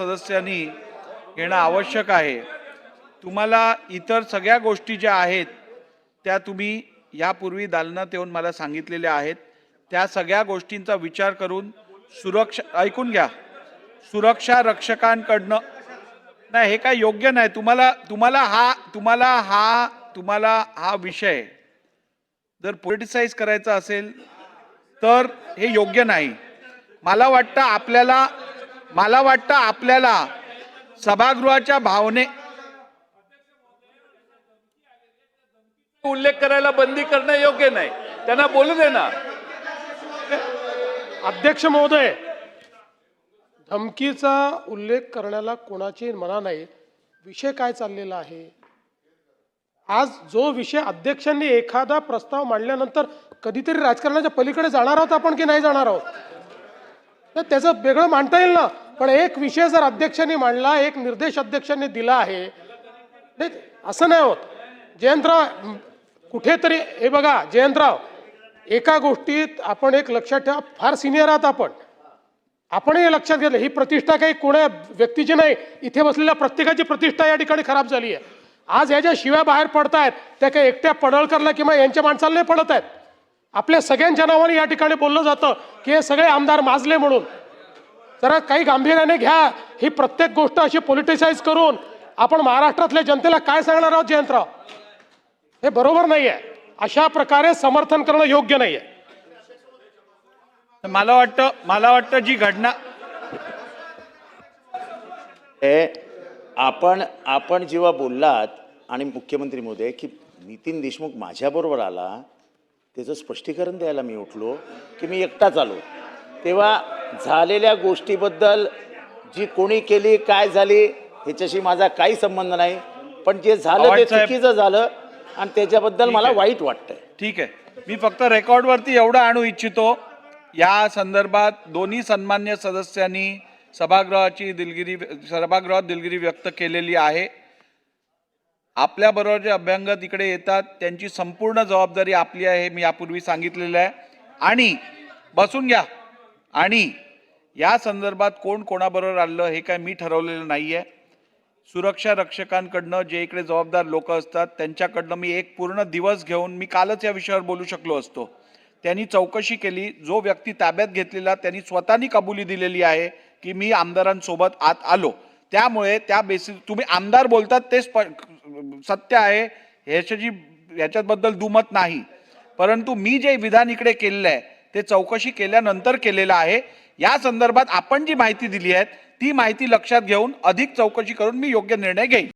सदस्यांनी घेणं आवश्यक आहे. तुम्हाला इतर सगळ्या गोष्टी ज्या आहेत त्या तुम्ही यापूर्वी दालनात येऊन मला सांगितलेल्या आहेत. त्या सगळ्या गोष्टींचा विचार करून सुरक्षा ऐकून घ्या. सुरक्षा रक्षकांकडनं नाही हे काय योग्य नाही. तुम्हाला तुम्हाला हा तुम्हाला हा तुम्हाला हा विषय जर पॉलिटिसाईज करायचा असेल तर हे योग्य नाही. मला वाटतं आपल्याला मला वाटतं आपल्याला सभागृहाच्या भावने उल्लेख करायला बंदी करणं योग्य नाही. त्यांना बोलू दे ना. अध्यक्ष महोदय धमकीचा उल्लेख करण्याला कोणाची मना नाही. विषय काय चाललेला आहे? आज जो विषय अध्यक्षांनी एखादा प्रस्ताव मांडल्यानंतर कधीतरी राजकारणाच्या पलीकडे जाणार आहोत आपण की नाही जाणार आहोत? तर त्याचं वेगळं मांडता येईल ना? पण एक विषय जर अध्यक्षांनी मांडला एक निर्देश अध्यक्षांनी दिला आहे नाही असं नाही होत. जयंतराव कुठेतरी हे बघा जयंतराव एका गोष्टीत आपण एक लक्षात ठेवा फार सिनियर आहात आपण. आपणही हे लक्षात घेतलं. ही प्रतिष्ठा काही कोण्या व्यक्तीची नाही. इथे बसलेल्या प्रत्येकाची प्रतिष्ठा या ठिकाणी खराब झाली आहे. आज ह्या ज्या शिव्या बाहेर पडतायत त्या काही एकट्या पडळकरला किंवा यांच्या माणसाला नाही पडत आहेत. आपल्या सगळ्यांच्या नावाने या ठिकाणी बोललं जातं की हे सगळे आमदार माजले म्हणून. जरा काही गांभीर्याने घ्या ही प्रत्येक गोष्ट अशी पॉलिटिसाइज करून आपण महाराष्ट्रातल्या जनतेला काय सांगणार आहोत जयंतराव? हे बरोबर नाही आहे अशा प्रकारे समर्थन करणं योग्य नाही आहे मला वाटतं मला वाटतं जी घटना हे आपण आपण जेव्हा बोललात आणि मुख्यमंत्री महोदय की नितीन देशमुख माझ्याबरोबर आला त्याचं स्पष्टीकरण द्यायला मी उठलो की मी एकटाच आलो. तेव्हा झालेल्या गोष्टीबद्दल जी कोणी केली काय झाली ह्याच्याशी माझा काही संबंध नाही. पण जे झालं ते चुकीचं झालं आणि त्याच्याबद्दल मला. वाईट वाटतंय. ठीक आहे. मी फक्त रेकॉर्डवरती एवढं आणू इच्छितो या संदर्भात दोन्ही सन्मान्य सदस्यांनी सभागृहाची दिलगिरी सभागृहात दिलगिरी व्यक्त केलेली आहे. आपल्याबरोबर जे अभ्यंग इकडे येतात त्यांची संपूर्ण जबाबदारी आपली आहे मी यापूर्वी सांगितलेलं आहे. आणि बसून घ्या. आणि या संदर्भात कोण कोणाबरोबर आलं हे काय मी ठरवलेलं नाही आहे सुरक्षा रक्षकांकडनं जे इकडे जबाबदार लोक असतात त्यांच्याकडनं मी एक पूर्ण दिवस घेऊन मी कालच या विषयावर बोलू शकलो असतो. त्यांनी चौकशी केली जो व्यक्ती ताब्यात घेतलेला त्यांनी स्वतःनी कबुली दिलेली आहे की मी आमदारांसोबत आत आलो. त्यामुळे त्या बेसिस तुम्ही आमदार बोलतात ते स्प सत्य आहे ह्याच्याची ह्याच्याबद्दल दुमत नाही. परंतु मी जे विधान इकडे केलेलं आहे ते चौकशी केल्यानंतर केलेलं आहे. या संदर्भात आपण जी माहिती दिली आहे ती माहिती लक्षात घेऊन अधिक चौकशी करून मी योग्य निर्णय घेईन.